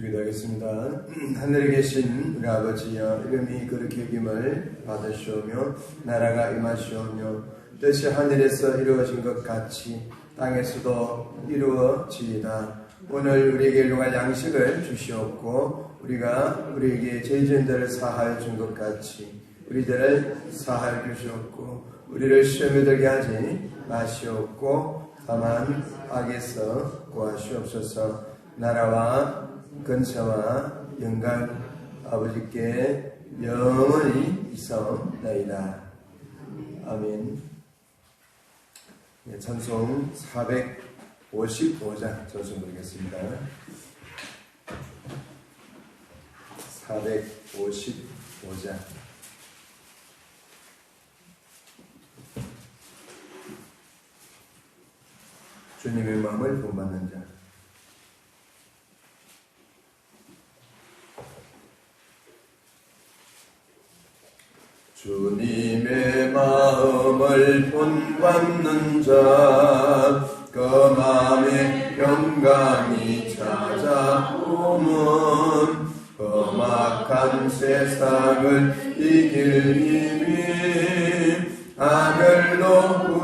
기도하겠습니다. 하늘에 계신 우리 아버지여 이름이 그렇게 여김을 받으시오며 나라가 임하시오며 뜻이 하늘에서 이루어진 것 같이 땅에서도 이루어지이다. 오늘 우리에게 일용할 양식을 주시옵고 우리가 우리에게 죄진들을 사하여 준 것 같이 우리들을 사하여 주시옵고 우리를 시험에 들게 하지 마시옵고 다만 악에서 구하시옵소서 나라와 근처와 영광 아버지께 영원히 있어나이다. 아멘. 네, 찬송 455장 전송 드리겠습니다. 455장 주님의 마음을 본받는 자 주님의 마음을 본받는 자, 그 마음의 영광이 찾아오면 험악한 세상을 이길 힘이 하늘로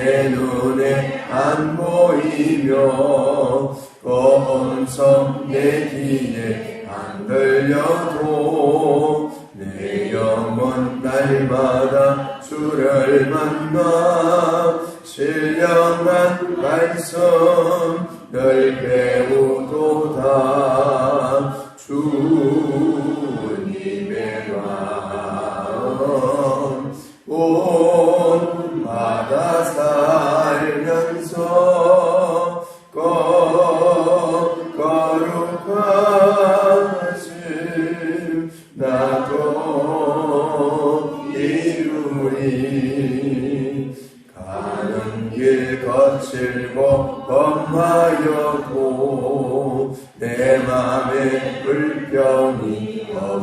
내 눈에 안 보이며 검성 내 귀에 안 들려도 내 영혼 날마다 주를 만나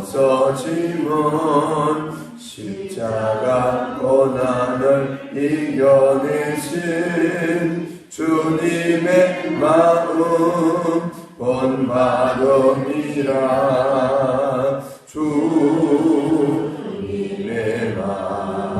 없어지면 십자가 고난을 이겨내신 주님의 마음 본마음이라. 주님의 마음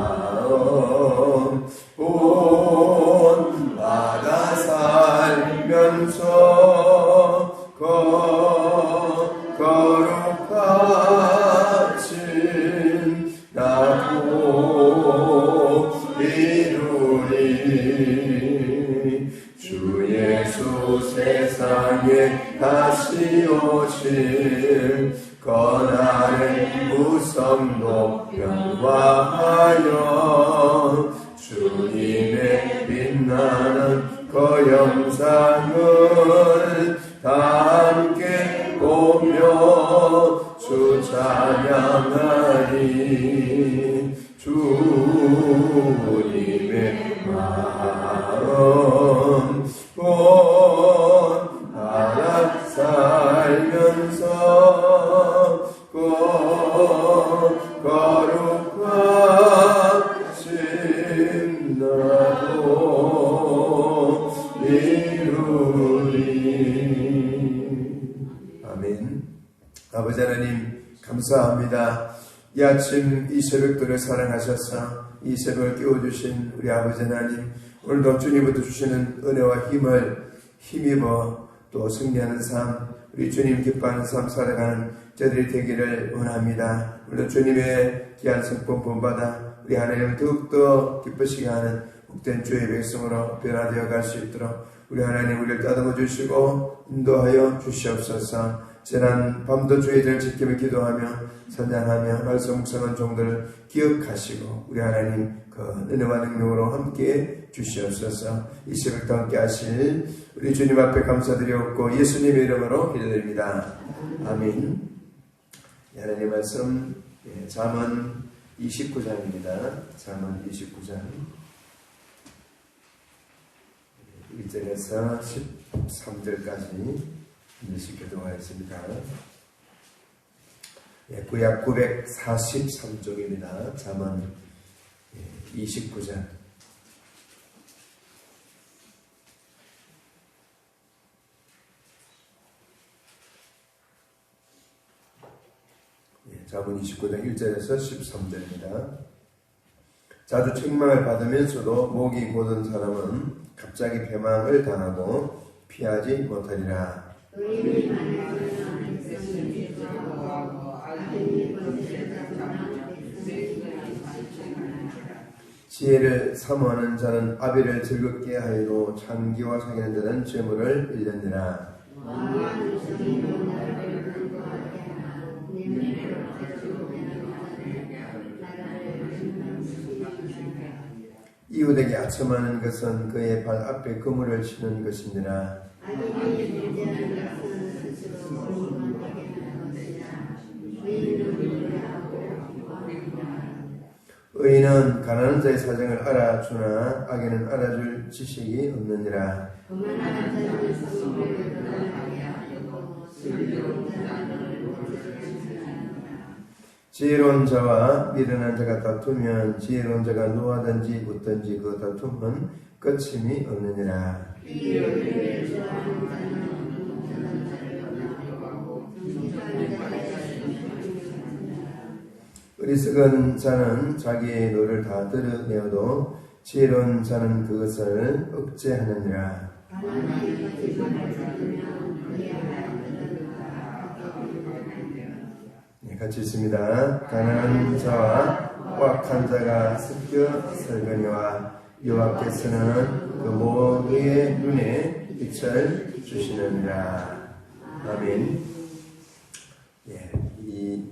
아침 이 새벽들을 사랑하셔서 이 새벽을 깨워주신 우리 아버지 하나님 오늘도 주님부터 주시는 은혜와 힘을 힘입어 또 승리하는 삶 우리 주님 기뻐하는 삶 살아가는 저들이 되기를 원합니다. 물론 주님의 귀한 성품 본받아 우리 하나님을 더욱더 기쁘시게 하는 복된 주의 백성으로 변화되어 갈 수 있도록 우리 하나님 우리를 따듬어 주시고 인도하여 주시옵소서 지난 밤도 주의를 지키며 기도하며 선장하며 말씀 묵상한 종들을 기억하시고 우리 하나님 그 은혜와 능력으로 함께 주시옵소서 이 새벽도 함께 하실 우리 주님 앞에 감사드리옵고 예수님의 이름으로 기도드립니다. 아멘 하나님 말씀 예, 잠언 29장입니다. 잠언 29장 1절에서 13절까지 일씩 교도하겠습니다. 예, 구약 943쪽입니다. 잠언 29장 예, 잠언 29장 1절에서 13절입니다. 자주 책망을 받으면서도 목이 고든 사람은 갑자기 패망을 당하고 피하지 못하리라. 지혜를 사모하는 자는 아비를 즐겁게 하여도 창기와 사귀는 자는 재물을 잃느니라. 이웃에게 아첨하는 것은 그의 발 앞에 그물을 치는 것이니라. 의인은 가난한 자의 사정을 알아주나 악인은 알아줄 지식이 없느니라. 지혜로운 자와 미련한 자가 다투면 지혜로운 자가 노하든지 웃든지 그 다툼은 끝임이 없느니라. 자의. 어리석은 자는 자기의 노를 다 드러내어도 지혜로운 자는 그것을 억제하느니라. 네, 같이 있습니다. 가난한 자와 악한 자가 섞여 설거니와 여호와께서는 그 모두의 눈에 빛을 주시느니라. 아멘. 예, 이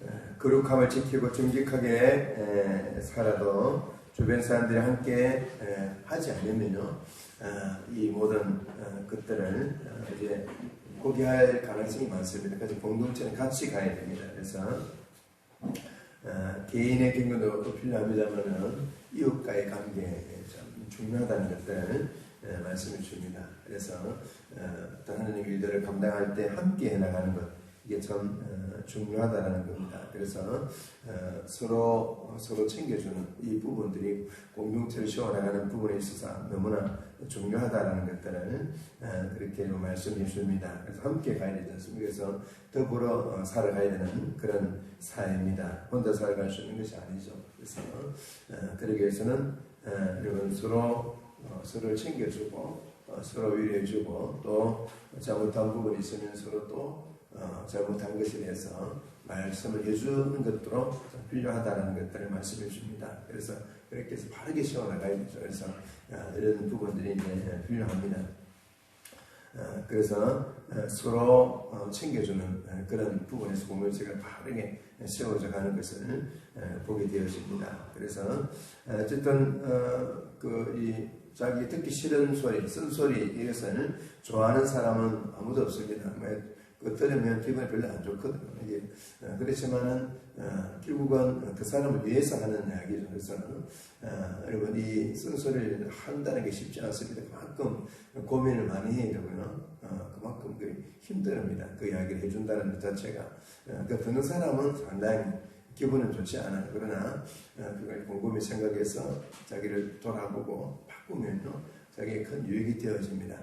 어, 거룩함을 지키고 정직하게 에, 살아도 주변 사람들이 함께 에, 하지 않으면요, 어, 이 모든 어, 것들을 어, 이제 포기할 가능성이 많습니다. 그래서 공동체는 같이 가야 됩니다. 그래서 어, 개인의 경우도 필요합니다만은 이웃과의 관계 참 중요하다는 것들을 에, 말씀을 줍니다. 그래서 어, 어떤 하나님 일들을 감당할 때 함께 해나가는 것 이게 참 어, 중요하다는 겁니다. 그래서 어, 서로 서로 챙겨주는 이 부분들이 공동체를 세워나가는 부분에 있어서 너무나 중요하다는 것들을 어, 그렇게 좀 말씀해 줍니다. 그래서 함께 가야 되지 않습니까? 그래서 더불어 어, 살아가야 되는 그런 사회입니다. 혼자 살아갈 수 있는 것이 아니죠. 그래서 어, 그러기 위해서는 어, 여러분 서로 어, 서로를 챙겨주고 어, 서로 위로해주고 또 잘못한 부분이 있으면 서로 또 어, 잘못한 것에 대해서 말씀을 해주는 것도 좀 필요하다는 것들을 말씀해 줍니다. 그래서 그렇게 해서 바르게 세워나가야 되죠. 그래서 아, 이런 부분들이 이제 필요합니다. 어, 그래서 어, 서로 어, 챙겨주는 어, 그런 부분에서 공동체가 바르게 세워져 가는 것을 어, 보게 되어집니다. 그래서 어, 어쨌든 어, 그이 자기 듣기 싫은 소리, 쓴소리 이것을 좋아하는 사람은 아무도 없습니다. 뭐, 그 들으면 기분이 별로 안 좋거든요. 이게 어, 그렇지만은 어, 결국은 그 사람을 위해서 하는 이야기죠. 그래서 어, 여러분 이 쓴소리를 한다는 게 쉽지 않습니다. 그만큼 고민을 많이 해야 되고요. 어, 그만큼 그 힘듭니다. 그 이야기를 해준다는 것 자체가 어, 그 듣는 사람은 상당히 기분은 좋지 않아요. 그러나 어, 그걸 곰곰이 생각해서 자기를 돌아보고 바꾸면요, 자기의 큰 유익이 되어집니다.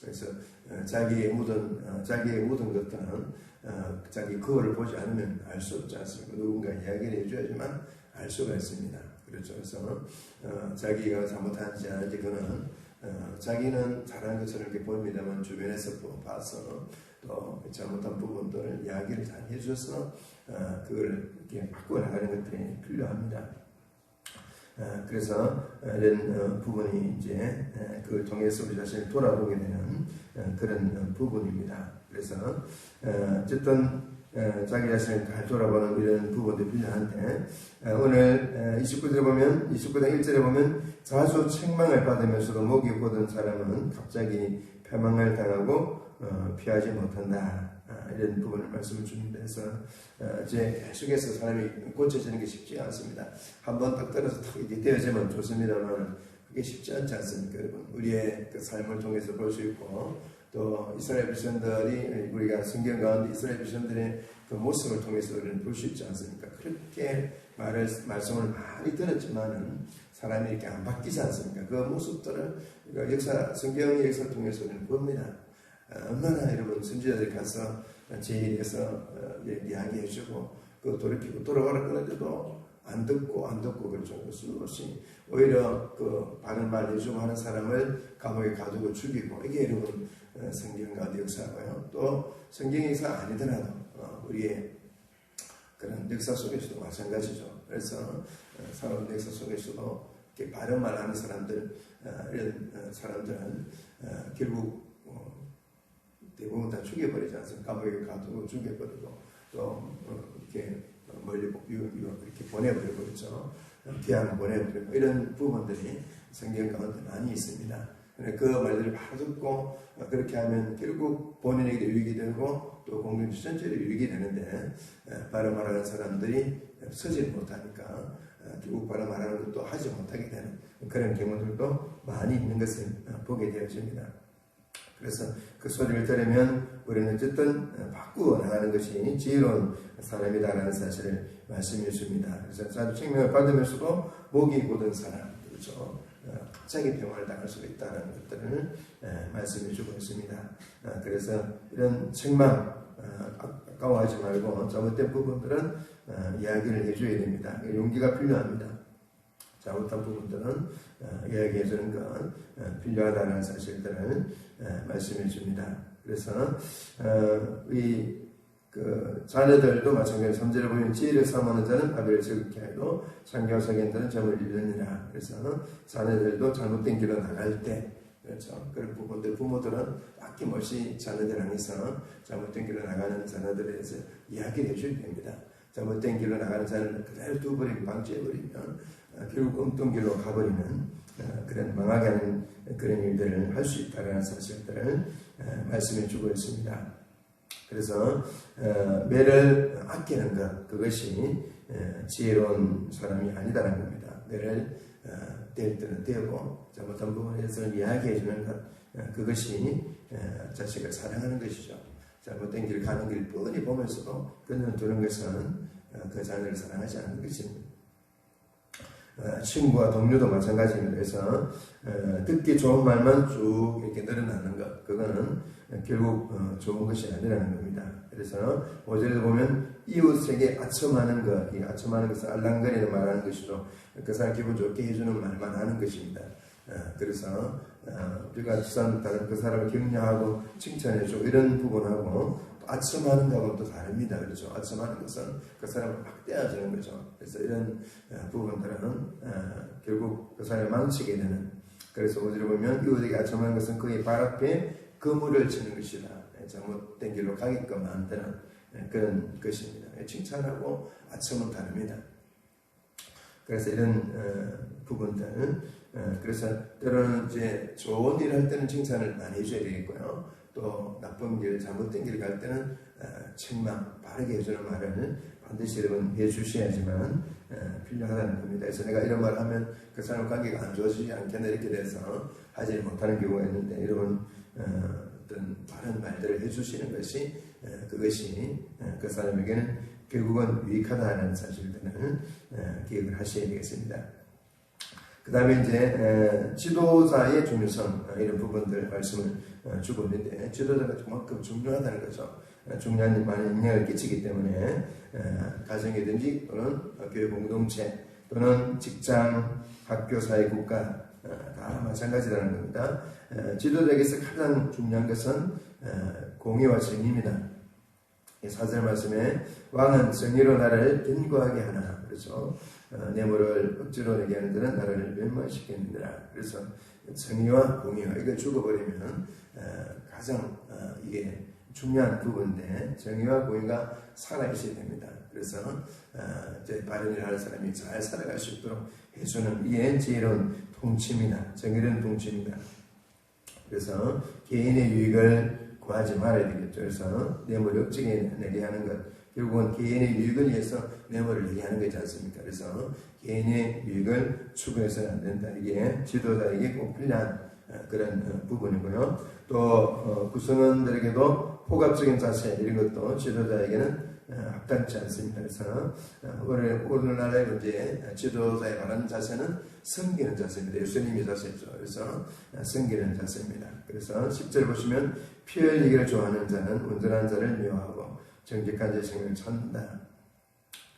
그래서 어, 자기의 묻은 어, 자기의 묻은 것들은 어, 자기 거울을 보지 않으면 알 수 없지 않습니까? 누군가 이야기를 해줘야지만 알 수가 있습니다. 그렇죠. 그래서 어, 자기가 잘못하는지 아닌지 그는 어, 자기는 잘한 것처럼 이렇게 보입니다만 주변에서 또 봐서 또 잘못한 부분들을 이야기를 잘 해줘서 어, 그걸 이렇게 바꿔 나가는 것들이 필요합니다. 어, 그래서 이런 어, 부분이 이제 에, 그걸 통해서 우리 자신을 돌아보게 되는 어, 그런 어, 부분입니다. 그래서 어, 어쨌든 어, 자기 자신을 잘 돌아보는 이런 부분도 필요한데 어, 오늘 29절에 보면 29장 1절에 보면 자주 책망을 받으면서도 목이 고든 사람은 갑자기 패망을 당하고 어, 피하지 못한다. 아, 이런 부분을 말씀을. 그래서 어, 이제 계속해서 사람이 고쳐지는 게 쉽지 않습니다. 한번 딱 떨어서 탁 이게 되어지면 좋습니다만 그게 쉽지 않지 않습니까, 여러분? 우리의 그 삶을 통해서 볼 수 있고 또 이스라엘 백성들이 우리가 성경 가운데 이스라엘 백성들의 그 모습을 통해서 우리는 볼 수 있지 않습니까? 그렇게 말을 말씀을 많이 들었지만은 사람이 이렇게 안 바뀌지 않습니까? 그 모습들을 그러니까 역사 성경의 역사를 통해서 우리는 봅니다. 어, 얼마나 여러분 선지자들이 가서 제일에서 어, 이야기해 주고 그 돌이키고 돌아가라 그러는데도 안 듣고 안 듣고 그렇죠. 수없이 오히려 그 바른 말 해주고 하는 사람을 감옥에 가두고 죽이고 이게 여러분 어, 성경 가운데 역사고요. 또 성경 역사 아니더라도 어, 우리의 그런 역사 속에서도 마찬가지죠. 그래서 어, 살아온 역사 속에서도 이렇게 바른 말 하는 사람들 어, 이런 어, 사람들은 어, 결국 어, 대부분 다 죽여버리지 않습니까? 감옥에 가두고 죽여버리고 또 어, 이렇게 멀리 유- 유- 이렇게 보내버리고 그렇죠. 귀양 보내버리고 이런 부분들이 성경 가운데 많이 있습니다. 근데 그 말들을 바로 듣고 어, 그렇게 하면 결국 본인에게 유익이 되고 또 공동체 전체로 유익이 되는데 어, 바로 말하는 사람들이 서지 못하니까 어, 결국 바로 말하는 것도 하지 못하게 되는 그런 경우들도 많이 있는 것을 어, 보게 되어집니다. 그래서 그 소리를 들으면 우리는 어쨌든 바꾸어 나가는 것이 지혜로운 사람이다라는 사실을 말씀해 줍니다. 그래서 자주 책명을 받으면서도 목이 곧은 사람, 그렇죠. 어, 갑자기 병을 당할 수가 있다는 것들을 에, 말씀해 주고 있습니다. 어, 그래서 이런 책망 어, 아- 아까워하지 말고 잘못된 부분들은 어, 이야기를 해줘야 됩니다. 용기가 필요합니다. 잘못한 부분들은 어, 이야기해 주는 건 어, 필요하다는 사실들을 어, 말씀해 줍니다. 그래서 어, 이 그 자녀들도 마찬가지로 3절에 보면 지혜를 삼하는 자는 아벨을 즐겁게 하고 창교와 사견자는 점을 잃느니라. 그래서 자녀들도 잘못된 길로 나갈 때 그렇죠. 그런 부분들 부모들은 아낌없이 자녀들 향해서 잘못된 길로 나가는 자녀들에 대해서 이야기를 해줘야 됩니다. 잘못된 길로 나가는 자녀를 그대로 두버리고 방치해버리면 어, 결국 엉뚱 길로 가버리는 어, 그런 망하게 하는 그런 일들을 할 수 있다는 사실들을 어, 말씀해 주고 있습니다. 그래서 어, 매를 아끼는 것 그것이 어, 지혜로운 사람이 아니다라는 겁니다. 매를 어, 될 때는 되고 잘못한 부분에서 이야기해 주는 것 어, 그것이 어, 자식을 사랑하는 것이죠. 잘못된 길을 가는 길을 뻔히 보면서도 그는 두는 것은 어, 그 자녀를 사랑하지 않는 것입니다. 어, 친구와 동료도 마찬가지입니다. 그래서 어, 듣기 좋은 말만 쭉 이렇게 늘어나는 것 그거는 결국 어, 좋은 것이 아니라는 겁니다. 그래서 5절에도 보면 이웃에게 아첨하는 것, 이 아첨하는 것은 알랑거리는 말하는 것이죠. 그 사람 기분 좋게 해주는 말만 하는 것입니다. 어, 그래서 어, 우리가 주산 다른 그 사람을 격려하고 칭찬해주고 이런 부분하고 아첨하는 것하고는 또 다릅니다. 그렇죠? 아첨하는 것은 그 사람을 막대해주는 거죠. 그래서 이런 어, 부분들은 어, 결국 그 사람을 망치게 되는 그래서 오지를 보면 이웃에게 아첨하는 것은 그의 발 앞에 그물을 치는 것이다. 예, 잘못된 길로 가게끔 만드는 예, 그런 것입니다. 예, 칭찬하고 아첨은 다릅니다. 그래서 이런 어, 부분들 어, 그래서 때로는 이제 좋은 일을 할 때는 칭찬을 많이 해줘야 되겠고요. 또 나쁜 길, 잘못된 길 갈 때는 어, 책망, 바르게 해주는 말을 반드시 여러분 해주셔야지만 어, 필요하다는 겁니다. 그래서 내가 이런 말을 하면 그 사람 관계가 안 좋아지지 않겠나 이렇게 돼서 하지 못하는 경우가 있는데 여러분 어, 어떤 바른 말들을 해주시는 것이 어, 그것이 어, 그 사람에게는 결국은 유익하다는 사실들을 어, 기억을 하셔야 되겠습니다. 그 다음에 이제 에, 지도자의 중요성 어, 이런 부분들 말씀을 어, 주고 있는데 지도자가 그만큼 중요하다는 거죠. 어, 중요한 많은 영향을 끼치기 때문에 어, 가정이든지 또는 교회 공동체 또는 직장, 학교, 사회, 국가 어, 다 마찬가지라는 겁니다. 어, 지도자에게서 가장 중요한 것은 어, 공의와 정의입니다. 이 사절 말씀에 왕은 정의로 나를 견고하게 하나 그렇죠. 어, 뇌물을 억지로 내게 하는 자는 나라를 멸망시키느니라. 그래서 정의와 공의와 이걸 죽어버리면 어, 가장 어, 이게 중요한 부분인데 정의와 공의가 살아있어야 됩니다. 그래서 바른 일을 하는 사람이 잘 살아갈 수 있도록 해주는 이게 지혜로운 통치입니다. 정의로운 통치입니다. 그래서 개인의 유익을 뭐 하지 말아야 되겠죠. 그래서 뇌물을 억지게 내게 하는 것. 결국은 개인의 유익을 위해서 뇌물을 내게 하는 거지 않습니까? 그래서 개인의 유익을 추구해서는 안 된다. 이게 지도자에게 꼭 필요한 어, 그런 어, 부분이고요. 또 어, 구성원들에게도 포괄적인 자세 이런 것도 지도자에게는 어, 합당치 않습니다. 그래서 어, 오늘 오늘날의 문제 지도자에 관한 자세는 섬기는 자세입니다. 예수님의 자세죠. 그래서 어, 섬기는 자세입니다. 그래서 10절 보시면 피 흘리기를 좋아하는 자는 온전한 자를 미워하고 자의 생명을 찾는다.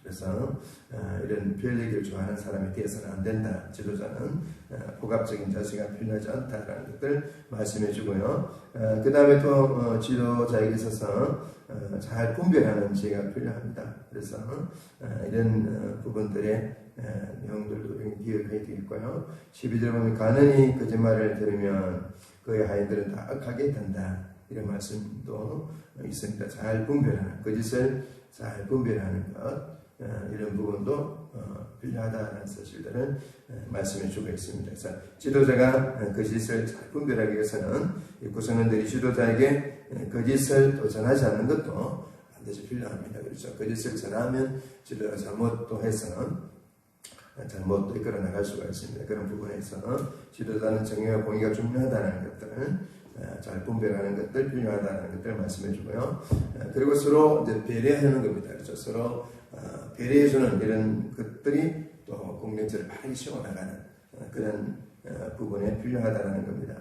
그래서 어, 이런 피 흘리기를 좋아하는 사람이 되어서는 안 된다. 지도자는 어, 복합적인 자세가 필요하지 않다라는 것들 말씀해 주고요. 그 다음에 또 어, 지도자에게 있어서 어, 잘 분별하는 지혜가 필요합니다. 그래서 어, 이런 어, 부분들의 어, 내용들도 기억해야 되겠고요. 12절 보면 가난이 거짓말을 들으면 그의 하인들은 다 악하게 된다. 이런 말씀도 있습니다. 잘 분별하는 거짓을 잘 분별하는 것 어, 이런 부분도 어, 필요하다는 사실들을 어, 말씀해 주고 있습니다. 그래서 지도자가 어, 거짓을 잘 분별하기 위해서는 이 구성원들이 지도자에게 어, 거짓을 또 전하지 않는 것도 반드시 필요합니다. 그렇죠. 거짓을 전하면 지도자가 잘못도 해서 잘못도 이끌어 나갈 수가 있습니다. 그런 부분에서 지도자는 정의와 공의가 중요하다는 것들을 어, 잘 분별하는 것들 필요하다는 것들을 말씀해 주고요. 어, 그리고 서로 이제 배려하는 겁니다. 그렇죠. 서로 어, 배려해 주는 이런 것들이 또 공동체를 많이 세워나가는 어, 그런 어, 부분에 필요하다는 겁니다.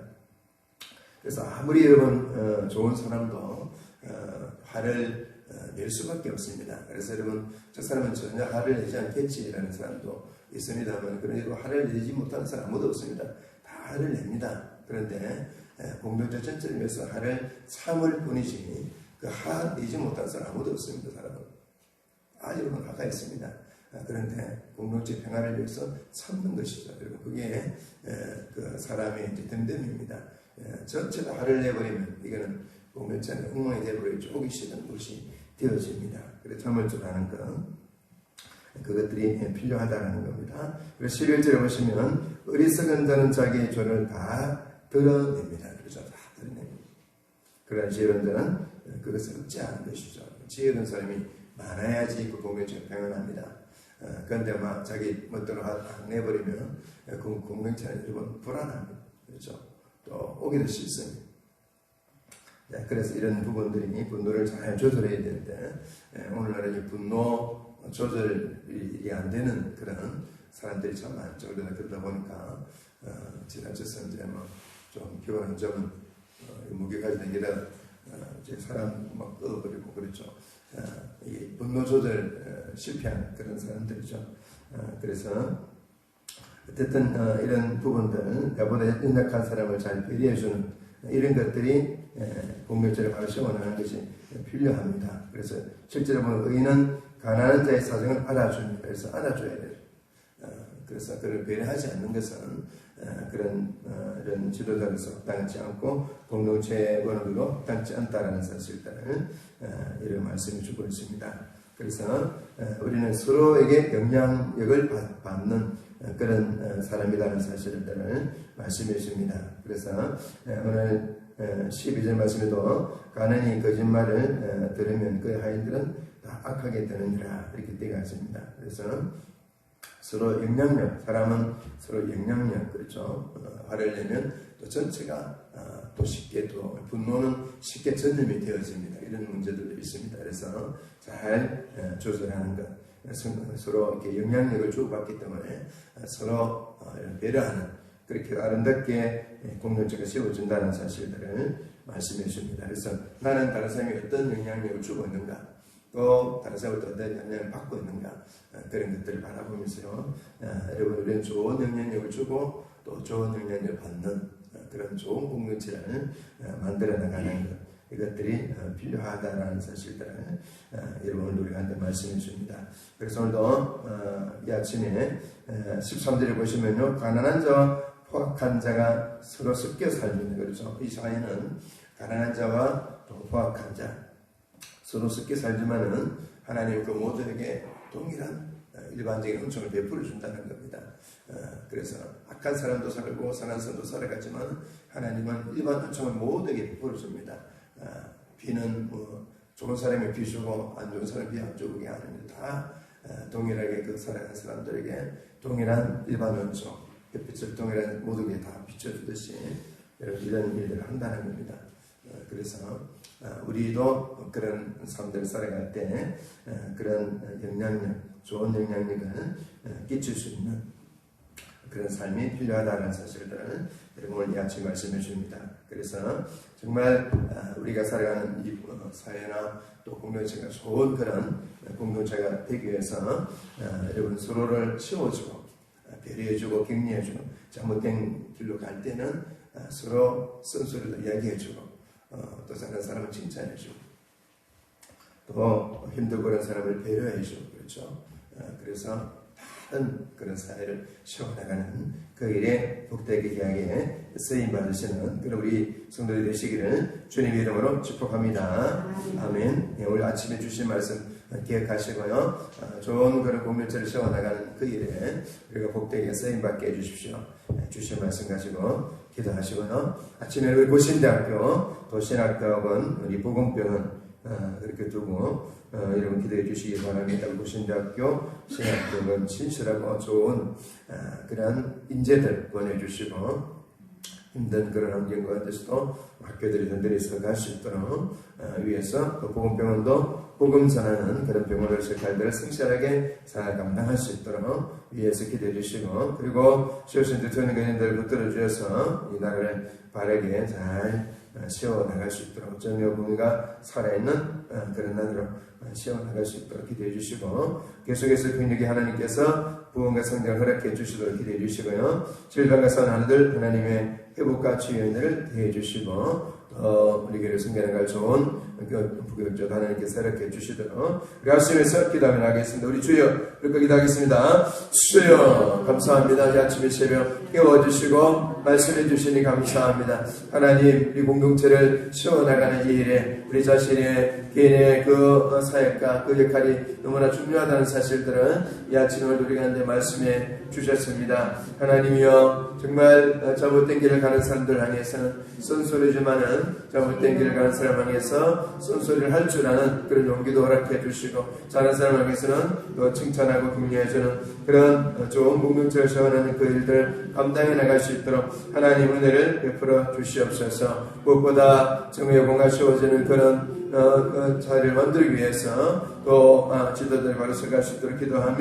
그래서 아무리 여러분 어, 좋은 사람도 어, 화를 어, 낼 수밖에 없습니다. 그래서 여러분 저 사람은 전혀 화를 내지 않겠지라는 사람도 있습니다만 그런데도 화를 내지 못하는 사람 아무도 없습니다. 다 화를 냅니다. 그런데 에, 공동체 위해서 화를 참을 뿐이지 그화 내지 못하는 사람 아무도 없습니다. 사람은 아주 여러분 화가 있습니다. 아, 그런데 공동체 평화를 위해서 참는 것이죠. 여러분 그게 에, 그 사람의 이제 됨됨입니다. 에, 전체가 화를 내버리면 이거는 공동체는 엉망이 되버리고 쪼기 싫은 것이 되어집니다. 그래서 참을 줄 아는 것 그것들이 필요하다는 겁니다. 그래서 11절에 보시면 어리석은 자는 자기의 죄를 다 드러냅니다. 그렇죠? 다 드러냅니다. 그러나 지혜로운 자는 그것을 억제하는 것이죠. 지혜로운 사람이 많아야지 그 공동체가 평안합니다. 어, 그런데 막 자기 멋대로 막 내버리면 그 공동체는 여러분 불안합니다. 그렇죠? 또 오기도 싫습니다. 네, 그래서 이런 부분들이 분노를 잘 조절해야 되는데 예, 오늘날은 이 분노 조절이 안 되는 그런 사람들이 참 많죠. 그러다 보니까 어, 지나쳐서 이제 뭐 좀 피곤한 점은 어, 무게가지고 이라 어, 이제 사람 막 끌어버리고 그렇죠. 어, 이 분노 조절 어, 실패한 그런 사람들이죠. 어, 그래서 어쨌든 어, 이런 부분들 나보다 연약한 사람을 잘 배려해주는 이런 것들이 예, 공동체를 바로 세워나가는 것이 필요합니다. 그래서 실제로 보면 의인은 가난한 자의 사정을 알아줍니다. 그래서 알아줘야 돼요. 어, 그래서 그를 배려하지 않는 것은 어, 그런 어, 이런 지도자로서 합당치 않고 공동체 원으로 합당치 않다라는 사실들을 어, 이런 말씀을 주고 있습니다. 그래서 어, 우리는 서로에게 영향력을 받- 받는 어, 그런 어, 사람이라는 사실들을 말씀해 주십니다. 그래서 어, 오늘 어, 12절 말씀에도 가난이 거짓말을 어, 들으면 그 하인들은 다 악하게 되느니라 이렇게 되어 있습니다. 그래서 서로 영향력, 사람은 서로 영향력, 그렇죠. 어, 화를 내면 또 전체가 어, 또 쉽게 또 분노는 쉽게 전염이 되어집니다. 이런 문제들도 있습니다. 그래서 잘 어, 조절하는 것. 서로 이렇게 영향력을 주고받기 때문에 어, 서로 어, 배려하는 그렇게 아름답게 예, 공동체가 세워진다는 사실들을 말씀해 주십니다. 그래서 나는 다른 사람이 어떤 영향력을 주고 있는가, 또 다른 사람부터 어떤 영향을 받고 있는가 어, 그런 것들을 바라보면서요. 어, 여러분 우리는 좋은 영향력을 주고 또 좋은 영향력을 받는 어, 그런 좋은 공동체를 어, 만들어 나가는 것 이것들이 어, 필요하다는 사실들을 어, 여러분 우리한테 말씀해 줍니다. 그래서 오늘도 어, 이 아침에 어, 13절에 보시면요. 가난한 자와 포악한 자가 서로 섞여 살면 그렇죠. 이 사회는 가난한 자와 또 포악한 자 서로 섞여 살지만은 하나님 그 모두에게 동일한 어, 일반적인 은총을 베풀어 준다는 겁니다. 어, 그래서 악한 사람도 살고 선한 사람도 살아가지만 하나님은 일반 은총을 모두에게 베풀어 줍니다. 어, 아, 비는 뭐 좋은 사람이 비 주고 안 좋은 사람이 비 안 주고 그게 아닙니다. 다 아, 동일하게 그 사랑하는 사람들에게 동일한 일반 원소, 햇빛을 동일한 모든 게다 비춰주듯이 이런 일들을 한다는 겁니다. 어, 그래서 어, 우리도 그런 삶들을 살아갈 때 어, 그런 영향력, 좋은 영향력을 어, 끼칠 수 있는 그런 삶이 필요하다는 사실들을 여러분 오늘 이 아침 말씀해 줍니다. 그래서 정말 어, 우리가 살아가는 이 어, 사회나 또 공동체가 좋은 그런 공동체가 되기 위해서 어, 여러분 서로를 채워주고 어, 배려해주고 격려해주고 잘못된 길로 갈 때는 어, 서로 쓴소리도 이야기해주고 어, 또 다른 사람을 칭찬해주고 또 힘들고 그런 사람을 배려해주고 그렇죠. 어, 그래서 다른 그런 사회를 세워나가는 그 일에 복되게 귀하게 쓰임 받으시는 그런 우리 성도들이 되시기를 주님의 이름으로 축복합니다. 아멘. 예, 오늘 아침에 주신 말씀 기억하시고요. 어, 좋은 그런 공동체를 세워나가는 그 일에 우리가 복되게 쓰임 받게 해주십시오. 예, 주신 말씀 가지고 기도하시고요. 아침에 우리 고신대학교 도신학교학원 우리 보건병원 어, 그렇게 두고 어, 여러분 기도해 주시기 바랍니다. 고신대학교 신학교는 진실하고 좋은 어, 그런 인재들 보내주시고 힘든 그런 환경 가운데서도 학교들이 든든히 갈수 있도록 어, 위해서 또 보건병원도 복음 전하는 그런 병원을 색깔들을 성실하게 잘 감당할 수 있도록 위해서 기도해 주시고 그리고 시오신 대통령 교인들 붙들어 주셔서 이 나라를 바르게 잘 어, 세워나갈 수 있도록 정여분가 살아있는 어, 그런 나라로 어, 세워나갈 수 있도록 기도해 주시고 계속해서 병력이 하나님께서 부흥과 성장 허락해 주시도록 기도해 주시고요. 질병과 선하들 하나님의 회복과 치유인들을 대해 주시고 또 우리 교회를 승계나갈 좋은 그 부교적 하나님께서 허락해 주시도록. 우리 아침에서 기도하면 하겠습니다. 우리 주여 그렇게 기도하겠습니다. 주여 감사합니다. 이 아침에 새벽 깨워주시고 말씀해 주시니 감사합니다 하나님 우리 공동체를 세워나가는 이 일에 우리 자신의 개인의 그 사역과 그 역할이 너무나 중요하다는 사실들은 이 아침을 우리가 한데 말씀해 주셨습니다. 하나님이여 정말 잘못된 길을 가는 사람들 향해서는 쓴소리지만은 잘못된 길을 가는 사람 향해서 쓴소리를 할 줄 아는 그런 용기도 허락해 주시고 다른 사람 향해서는 또 칭찬하고 격려해주는 그런 좋은 공동체를 세워나는 그 일들을 감당해 나갈 수 있도록 하나님 은혜를 베풀어 주시옵소서. 무엇보다 정의 공가 세워지는 그런 어, 어, 자리를 만들기 위해서 또 아, 지도들 바로 서갈 수 있도록 기도하며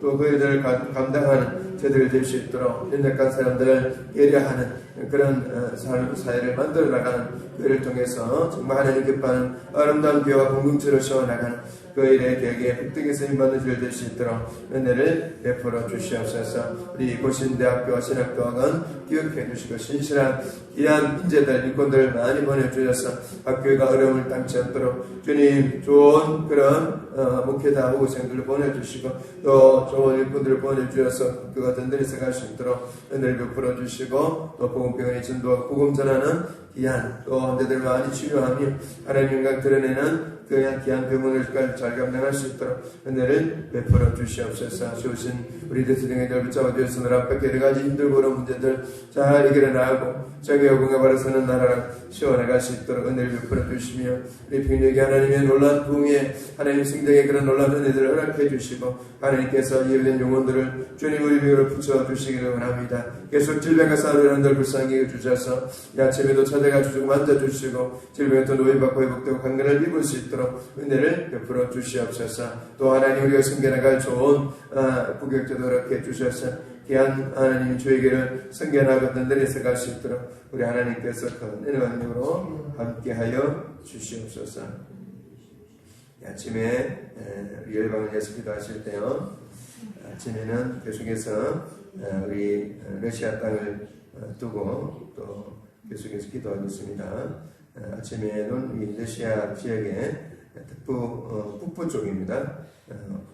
또그 일들을 가- 감당하는 저들이 될 수 있도록 연약한 사람들을 예려하는 그런 어, 사- 사회를 만들어 나가는 그 일을 통해서 정말 하나님 기뻐하는 아름다운 교회와 공동체를 세워나가는 그 일에 되게 북등에서 힘받는 줄 될 수 있도록 은혜를 베풀어 주시옵소서. 우리 고신대학교와 신학교학은 기억해 주시고 신실한 귀한 인재들 인권들 많이 보내주셔서 학교가 어려움을 당치 않도록 주님 좋은 그런 어, 목회자 후보생들을 보내주시고 또 좋은 일꾼들을 보내주셔서 그가 든든히 서갈 수 있도록 은혜를 베풀어 주시고 또 보건병원의 전도와 복음 전하는 귀한 또 환자들 많이 치료하며 하나님 영광 드러내는 그냥 귀한 병원을 잘 감당할 수 있도록 은혜를 베풀어 주시옵소서. 주신 우리 대통령을 붙잡아 주셔서 늘 앞에 여러 가지 힘들고 어려운 문제들 잘 해결해 나가고 자기 여공에 바라서는 나라를 시원해 갈 수 있도록 은혜를 베풀어 주시며 우리 병력이 하나님의 놀란 부흥에 하나님 승대의 그런 놀란 은혜들을 허락해 주시고 하나님께서 예배된 영혼들을 주님 우리 병으로 붙여 주시기를 원합니다. 계속 질병과 싸우는 불쌍히 해 주셔서 이 아침에도 찾아가 주시고 만져주시고 질병에도 노예받고 회복되고 강건을 입을 수 있도록 은혜를 베풀어 주시옵소서. 또 하나님 우리가 숨겨나갈 좋은 아, 부격 제도 이렇게 주셔서 귀한 하나님 주에게를 성견하고 든든해서 갈수 있도록 우리 하나님께서 큰 은혜와 능력으로 함께하여 주시옵소서 이 아침에 열방을 위해서 기도하실 때요 아침에는 계속해서 어, 우리 어, 러시아 땅을 어, 두고 또 계속해서 기도하겠습니다. 어, 아침에는 이 러시아 지역의 어, 북부 쪽입니다.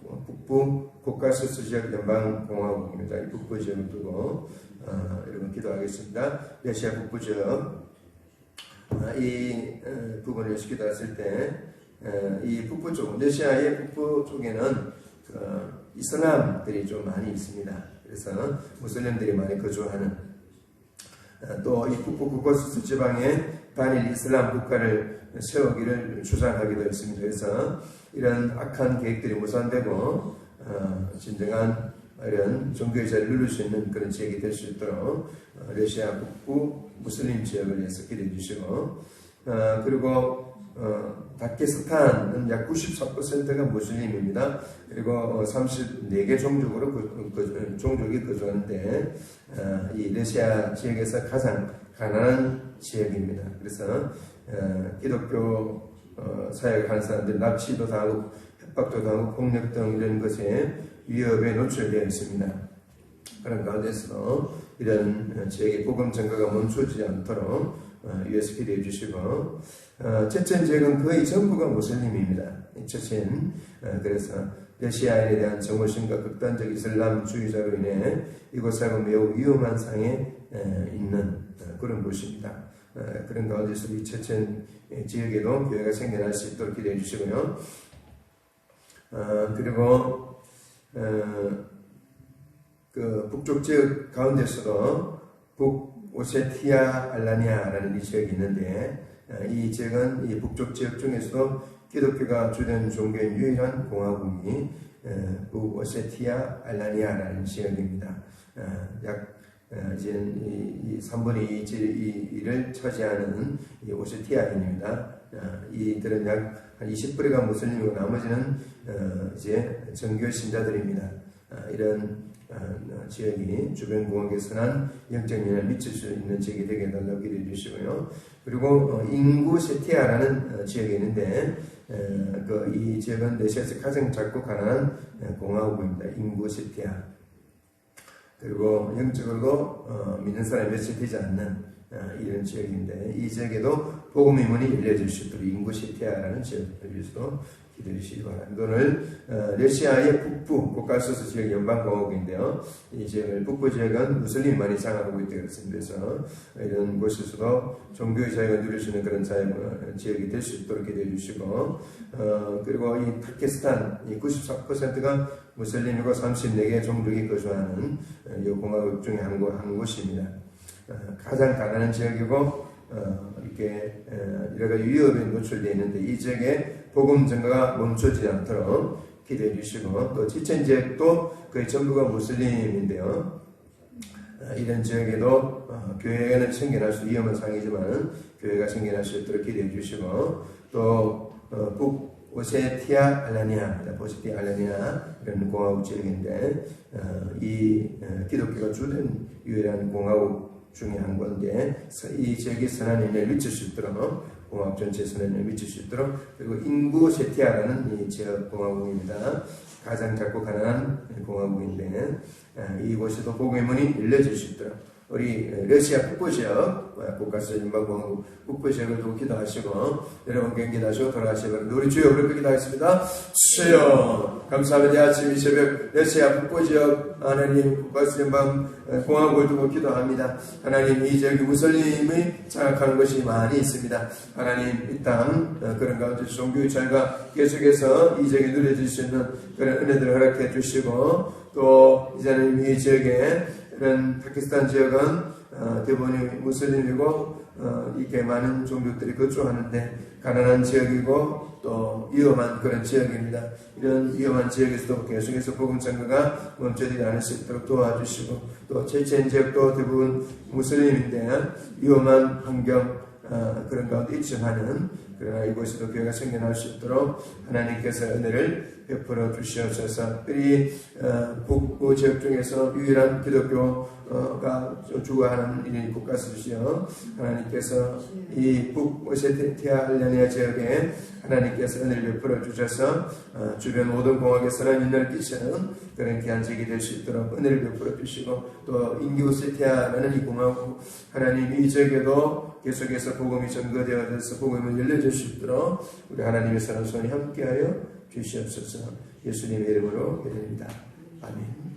어, 북부 고카스스 지역 연방공화국입니다. 이 북부 지역을 두고 어, 여러분 기도하겠습니다. 러시아 북부 지역 어, 이 어, 부분을 기도했을 때, 어, 이 북부 쪽, 러시아의 북부 쪽에는 그 이슬람들이 좀 많이 있습니다. 그래서 무슬림들이 많이 거주하는 또이 북부 국고수수 지방에 반일 이슬람 국가를 세우기를 주장하기도 했습니다. 그래서 이런 악한 계획들이 무산되고 어, 진정한 이런 종교의 자리를 누릴 수 있는 그런 지역이 될 수 있도록 어, 러시아 북부 무슬림 지역을 위해서 기도해 주시고 어, 그리고 어, 다케스탄은 약 94%가 무슬림입니다. 그리고 어, 34개 종족으로 그, 그, 종족이 거주하는데 어, 이 러시아 지역에서 가장 가난한 지역입니다. 그래서 어, 기독교 어, 하는 사람들 납치도 당하고 협박도 당하고 폭력 등 이런 것에 위협에 노출되어 있습니다. 그런 가운데서 이런 어, 지역의 복음 전가가 멈추지 않도록 어, 위해서 기도해 주시고 어, 체첸 지역은 거의 전부가 무슬림입니다. 이 체첸 어, 그래서 러시아에 대한 정오심과 극단적 이슬람주의자로 인해 이곳하고 매우 위험한 상에 에, 있는 어, 그런 곳입니다. 어, 그런 가운데서 이 체첸 지역에도 교회가 생겨날 수 있도록 기도해 주시고요. 어, 그리고 어, 그 북쪽 지역 가운데서도 북오세티아 알라니아라는 이 지역이 있는데 어, 이 지역은 이 북쪽 지역 중에서도 기독교가 주된 종교인 유일한 공화국이 어, 북오세티아 알라니아라는 지역입니다. 어, 약 어, 이제 이, 이 3분의 2를 차지하는 이 오세티아인입니다. 어, 이들은 약 한 20%가 무슬림이고 나머지는 어, 이제 정교 신자들입니다. 어, 이런 어, 지역이 주변 공항에 선한 영적 영향을 미칠 수 있는 지역이 되게 해달라고 기도해 주시고요. 그리고 어, 인구 세티아라는 어, 지역이 있는데 어, 그이 지역은 러시아에서 가장 작고 가난한 어, 공화국입니다. 인구 세티아. 그리고 영적으로도 어, 믿는 사람이 몇이 되지 않는 어, 이런 지역인데 이 지역에도 복음의 문이 열려질 수 있도록 인구 시티아라는 지역을 위해서도 기도해 주시기 바랍니다. 오늘 어, 러시아의 북부 고카소스 지역 연방공화국인데요. 이 지역을 북부 지역은 무슬림만이 장악하고 있다 그렇습니다. 그래서 이런 곳에서도 종교의 자유가 누릴 수 있는 그런 지역이 될 수 있도록 기도해 주시고 어, 그리고 이 타키스탄 이 94%가 무슬림이고 34개 종족이 거주하는 어, 이 공화국 중에 한, 곳, 한 곳입니다. 어, 가장 가난한 지역이고 어, 이렇게 어, 여러 가지 위협에 노출되어 있는데 이 지역에 복음 전가가 멈추지 않도록 기도해 주시고 또 지천 지역도 거의 전부가 무슬림인데요. 어, 이런 지역에도 어, 교회는 생겨날 수 위험한 상이지만 교회가 생겨날 수 있도록 기도해 주시고 또 어, 북 오세티아 알라니아입니다. 오세티아 알라니아 이런 공화국 지역인데 어, 이 어, 기독교가 주된 유일한 공화국 중에 한 건데 이 지역이 선한 영향을 미칠 수 있도록 공화국 전체에 선한 영향을 미칠 수 있도록 그리고 인구 세티아라는 이 지역 공화국입니다. 가장 작고 가난한 공화국인데 어, 이곳에도 복음의 문이 열려질 수 있도록 우리 러시아 북부 지역 국가서 인방공화국 북부 지역을 두고 기도하시고 여러분 경기하시고 바랍니다. 우리 주여 그렇게 기도하겠습니다. 주여 감사합니다. 아침 이 새벽 러시아 북부 지역 하나님 국가서 인방 공화국을 두고 기도합니다. 하나님 이 지역이 무슬림이 장악하는 것이 많이 있습니다. 하나님 이 땅 그런 가운데 종교의 자유가 계속해서 이 지역에 누려질 수 있는 그런 은혜들을 허락해 주시고 또 이제는 이 지역에 이런 파키스탄 지역은 어, 대부분이 무슬림이고 어, 이렇게 많은 종족들이 거주하는데 가난한 지역이고 또 위험한 그런 지역입니다. 이런 위험한 지역에서도 계속해서 복음 전가가 멈춰지지 않을 수 있도록 도와주시고 또 체첸 지역도 대부분 무슬림인데 위험한 환경 어, 그런 가운데 있지만은 그러나 이곳에도 교회가 생겨날 수 있도록 하나님께서 은혜를 베풀어 주시옵소서. 이 어, 북부 지역 중에서 유일한 기독교가 주거하는 이 국가 수시여 하나님께서 이 북오세티아 알레니아 지역에 하나님께서 은혜를 베풀어 주셔서 어, 주변 모든 공학에 선한 인을 끼치는 그런 지역이 될 수 있도록 은혜를 베풀어 주시고 또 인기오세티아라는 이 공화국 하나님 이 지역에도 계속해서 복음이 전거되어져서 복음을 열려 줄수 있도록 우리 하나님의 사랑 손이 함께하여 주시옵소서 예수님의 이름으로 기도합니다. 아멘.